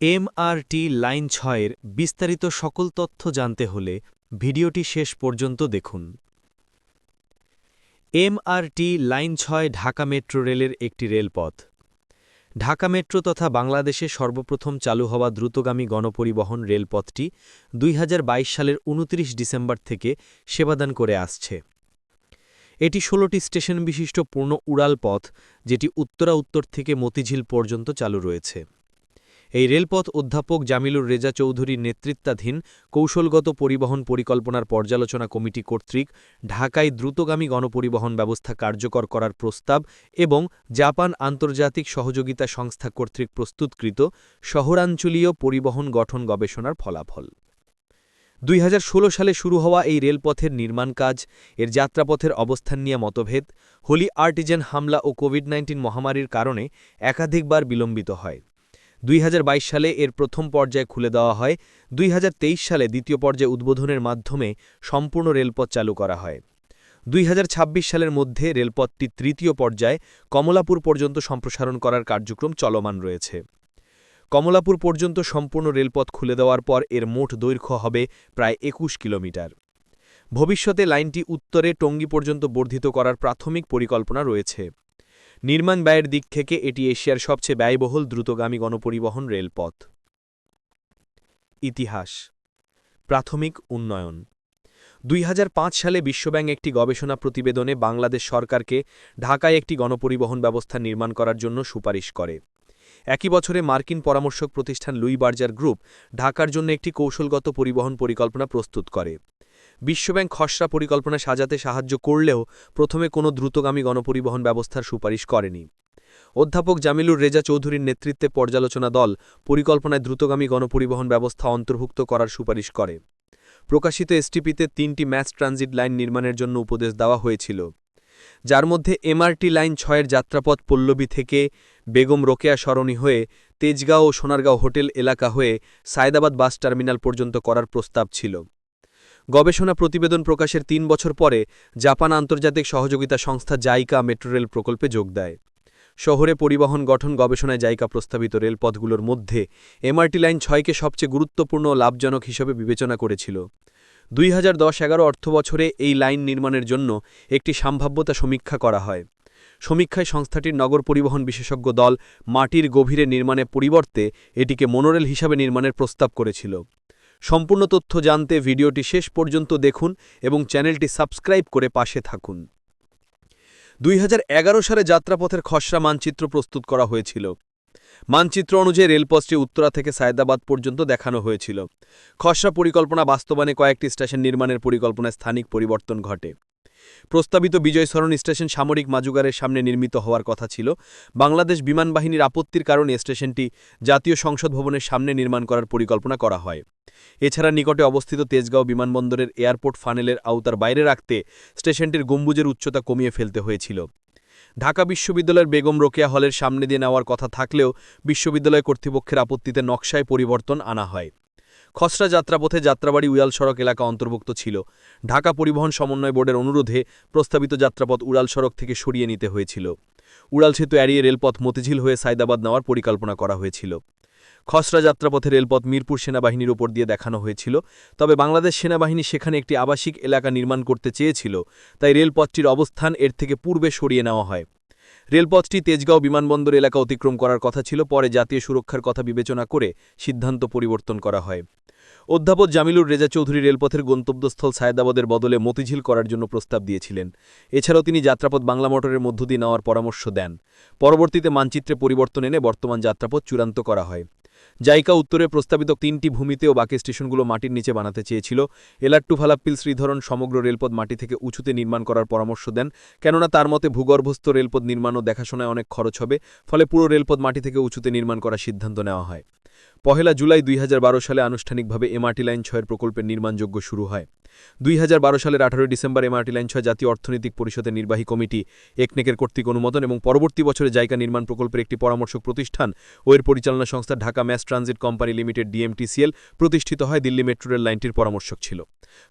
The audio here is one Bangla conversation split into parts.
এমআরটি লাইন ছয়ের বিস্তারিত সকল তথ্য জানতে হলে ভিডিওটি শেষ পর্যন্ত দেখুন। এমআরটি লাইন ছয় ঢাকা মেট্রো রেলের একটি রেলপথ। ঢাকা মেট্রো তথা বাংলাদেশে সর্বপ্রথম চালু হওয়া দ্রুতগামী গণপরিবহন রেলপথটি দুই হাজার বাইশ সালের ২৯ ডিসেম্বর থেকে সেবাদান করে আসছে। এটি ষোলোটি স্টেশন বিশিষ্ট পূর্ণ উড়াল পথ, যেটি উত্তরা উত্তর থেকে মতিঝিল পর্যন্ত চালু রয়েছে। এই রেলপথ অধ্যাপক জামিলুর রেজা চৌধুরীর নেতৃত্বাধীন কৌশলগত পরিবহন পরিকল্পনার পর্যালোচনা কমিটি কর্তৃক ঢাকায় দ্রুতগামী গণপরিবহন ব্যবস্থা কার্যকর করার প্রস্তাব এবং জাপান আন্তর্জাতিক সহযোগিতা সংস্থা কর্তৃক প্রস্তুতকৃত শহরাঞ্চলীয় পরিবহন গঠন গবেষণার ফলাফল। দুই হাজার ষোলো সালে শুরু হওয়া এই রেলপথের নির্মাণ কাজ, এর যাত্রাপথের অবস্থান নিয়ে মতভেদ, হোলি আর্টিজেন হামলা ও কোভিড নাইন্টিন মহামারীর কারণে একাধিকবার বিলম্বিত হয়। দুই হাজার বাইশ সালে এর প্রথম পর্যায়ে খুলে দেওয়া হয়। দুই হাজার তেইশ সালে দ্বিতীয় পর্যায়ে উদ্বোধনের মাধ্যমে সম্পূর্ণ রেলপথ চালু করা হয়। দুই হাজার ছাব্বিশ সালের মধ্যে রেলপথটি তৃতীয় পর্যায়ে কমলাপুর পর্যন্ত সম্প্রসারণ করার কার্যক্রম চলমান রয়েছে। কমলাপুর পর্যন্ত সম্পূর্ণ রেলপথ খুলে দেওয়ার পর এর মোট দৈর্ঘ্য হবে প্রায় একুশ কিলোমিটার। ভবিষ্যতে লাইনটি উত্তরে টঙ্গী পর্যন্ত বর্ধিত করার প্রাথমিক পরিকল্পনা রয়েছে। নির্মাণ ব্যয়ের দিক থেকে এটি এশিয়ার সবচেয়ে ব্যয়বহুল দ্রুতগামী গণপরিবহন রেলপথ। ইতিহাস। প্রাথমিক উন্নয়ন। দুই হাজার পাঁচ সালে বিশ্বব্যাংক একটি গবেষণা প্রতিবেদনে বাংলাদেশ সরকারকে ঢাকায় একটি গণপরিবহন ব্যবস্থা নির্মাণ করার জন্য সুপারিশ করে। একই বছরে মার্কিন পরামর্শক প্রতিষ্ঠান লুই বার্জার গ্রুপ ঢাকার জন্য একটি কৌশলগত পরিবহন পরিকল্পনা প্রস্তুত করে। বিশ্বব্যাংক খসড়া পরিকল্পনা সাজাতে সাহায্য করলেও প্রথমে কোনো দ্রুতগামী গণপরিবহন ব্যবস্থার সুপারিশ করেনি। অধ্যাপক জামিলুর রেজা চৌধুরীর নেতৃত্বে পর্যালোচনা দল পরিকল্পনায় দ্রুতগামী গণপরিবহন ব্যবস্থা অন্তর্ভুক্ত করার সুপারিশ করে। প্রকাশিত এসটিপিতে তিনটি ম্যাচ ট্রানজিট লাইন নির্মাণের জন্য উপদেশ দেওয়া হয়েছিল। যার মধ্যে এমআরটি লাইন ছয়ের যাত্রাপথ পল্লবী থেকে বেগম রোকেয়া সরণি হয়ে তেজগাঁও ও সোনারগাঁও হোটেল এলাকা হয়ে সায়দাবাদ বাস টার্মিনাল পর্যন্ত করার প্রস্তাব ছিল। গবেষণা প্রতিবেদন প্রকাশের তিন বছর পরে জাপান আন্তর্জাতিক সহযোগিতা সংস্থা জাইকা মেট্রো রেল প্রকল্পে যোগ দেয়। শহরে পরিবহন গঠন গবেষণায় জায়গা প্রস্তাবিত রেলপথগুলোর মধ্যে এমআরটি লাইন ছয়কে সবচেয়ে গুরুত্বপূর্ণ লাভজনক হিসেবে বিবেচনা করেছিল। দুই হাজার দশ এগারো অর্থবছরে এই লাইন নির্মাণের জন্য একটি সম্ভাব্যতা সমীক্ষা করা হয়। সমীক্ষায় সংস্থাটির নগর পরিবহন বিশেষজ্ঞ দল মাটির গভীরে নির্মাণের পরিবর্তে এটিকে মনোরেল হিসাবে নির্মাণের প্রস্তাব করেছিল। সম্পূর্ণ তথ্য জানতে ভিডিওটি শেষ পর্যন্ত দেখুন এবং চ্যানেলটি সাবস্ক্রাইব করে পাশে থাকুন। দুই হাজার এগারো সালে যাত্রাপথের খসড়া মানচিত্র প্রস্তুত করা হয়েছিল। মানচিত্র অনুযায়ী রেলপথটি উত্তরা থেকে সায়দাবাদ পর্যন্ত দেখানো হয়েছিল। খসড়া পরিকল্পনা বাস্তবায়নে কয়েকটি স্টেশন নির্মাণের পরিকল্পনায় স্থানিক পরিবর্তন ঘটে। প্রস্তাবিত বিজয় স্টেশন সামরিক মাজুগারের সামনে নির্মিত হওয়ার কথা ছিল। বাংলাদেশ বিমান বাহিনীর আপত্তির কারণে স্টেশনটি জাতীয় সংসদ ভবনের সামনে নির্মাণ করার পরিকল্পনা করা হয়। এছাড়া নিকটে অবস্থিত তেজগাঁও বিমানবন্দরের এয়ারপোর্ট ফানেলের আওতার বাইরে রাখতে স্টেশনটির গম্বুজের উচ্চতা কমিয়ে ফেলতে হয়েছিল। ঢাকা বিশ্ববিদ্যালয়ের বেগম রোকেয়া হলের সামনে দিয়ে নেওয়ার কথা থাকলেও বিশ্ববিদ্যালয় কর্তৃপক্ষের আপত্তিতে নকশায় পরিবর্তন আনা হয়। খসড়া যাত্রাপথে যাত্রাবাড়ি উড়াল সড়ক এলাকা অন্তর্ভুক্ত ছিল। ঢাকা পরিবহন সমন্বয় বোর্ডের অনুরোধে প্রস্তাবিত যাত্রাপথ উড়াল সড়ক থেকে সরিয়ে নিতে হয়েছিল। উড়াল সেতু এড়িয়ে রেলপথ মতিঝিল হয়ে সাইদাবাদ নেওয়ার পরিকল্পনা করা হয়েছিল। খসড়া যাত্রাপথে রেলপথ মিরপুর সেনাবাহিনীর ওপর দিয়ে দেখানো হয়েছিল, তবে বাংলাদেশ সেনাবাহিনী সেখানে একটি আবাসিক এলাকা নির্মাণ করতে চেয়েছিল, তাই রেলপথটির অবস্থান এর থেকে পূর্বে সরিয়ে নেওয়া হয়। রেলপথটি তেজগাঁও বিমানবন্দর এলাকা অতিক্রম করার কথা ছিল, পরে জাতীয় সুরক্ষার কথা বিবেচনা করে সিদ্ধান্ত পরিবর্তন করা হয়। অধ্যাপক জামিলুর রেজা চৌধুরী রেলপথের গন্তব্যস্থল সায়দাবাদের বদলে মতিঝিল করার জন্য প্রস্তাব দিয়েছিলেন। এছাড়াও তিনি যাত্রাপথ বাংলা মোটরের মধ্য দিয়ে নেওয়ার পরামর্শ দেন। পরবর্তীতে মানচিত্রে পরিবর্তন এনে বর্তমান যাত্রাপথ চূড়ান্ত করা হয়। জাইকা উত্তরে প্রস্তাবিত তিনটি ভূমিতে ও বাকি স্টেশনগুলো মাটির নিচে বানাতে চেয়েছিল। এলাট্টু ফালাপ্পিল শ্রীধরন সমগ্র রেলপথ মাটি থেকে উঁচুতে নির্মাণ করার পরামর্শ দেন, কেননা তার মতে ভূগর্ভস্থ রেলপথ নির্মাণ ও দেখাশোনায় অনেক খরচ হবে, ফলে পুরো রেলপথ মাটি থেকে উঁচুতে নির্মাণ করার সিদ্ধান্ত নেওয়া হয়। পহেলা জুলাই দুই হাজার বারো সালে আনুষ্ঠানিকভাবে এমআরটি লাইন ছয়ের প্রকল্পের নির্মাণযোগ্য শুরু হয়। দুই হাজার বারো সালের আঠারোই ডিসেম্বর এমআরটি লাইন ছয় জাতীয় অর্থনৈতিক পরিষদের নির্বাহী কমিটি, একনেকের কর্তৃক অনুমোদন এবং পরবর্তী বছরে জায়গা নির্মাণ প্রকল্পের একটি পরামর্শক প্রতিষ্ঠান ও এর পরিচালনা সংস্থা Dhaka mass transit company limited DMTCL, প্রতিষ্ঠিত হয় দিল্লি মেট্রো রেল লাইনটির পরামর্শক ছিল।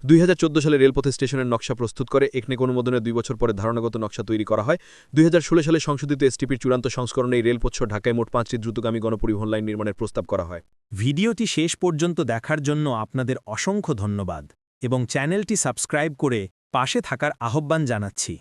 দুই হাজার চোদ্দ সালে রেলপথ স্টেশনের নকশা প্রস্তুত করে একনেক অনুমোদনের দুই বছর পরে ধারণাগত নকশা তৈরি করা হয়। দুই হাজার ষোলো সালে সংশোধিত এসটিপির চূড়ান্ত সংস্করণে এই রেলপথ ঢাকায় মোট পাঁচটি দ্রুতগামী গণপরিবহন লাইন নির্মাণের প্রস্তাব করা হয়। ভিডিওটি শেষ পর্যন্ত দেখার জন্য আপনাদের অসংখ্য ধন্যবাদ এবং চ্যানেলটি সাবস্ক্রাইব করে পাশে থাকার আহ্বান জানাচ্ছি।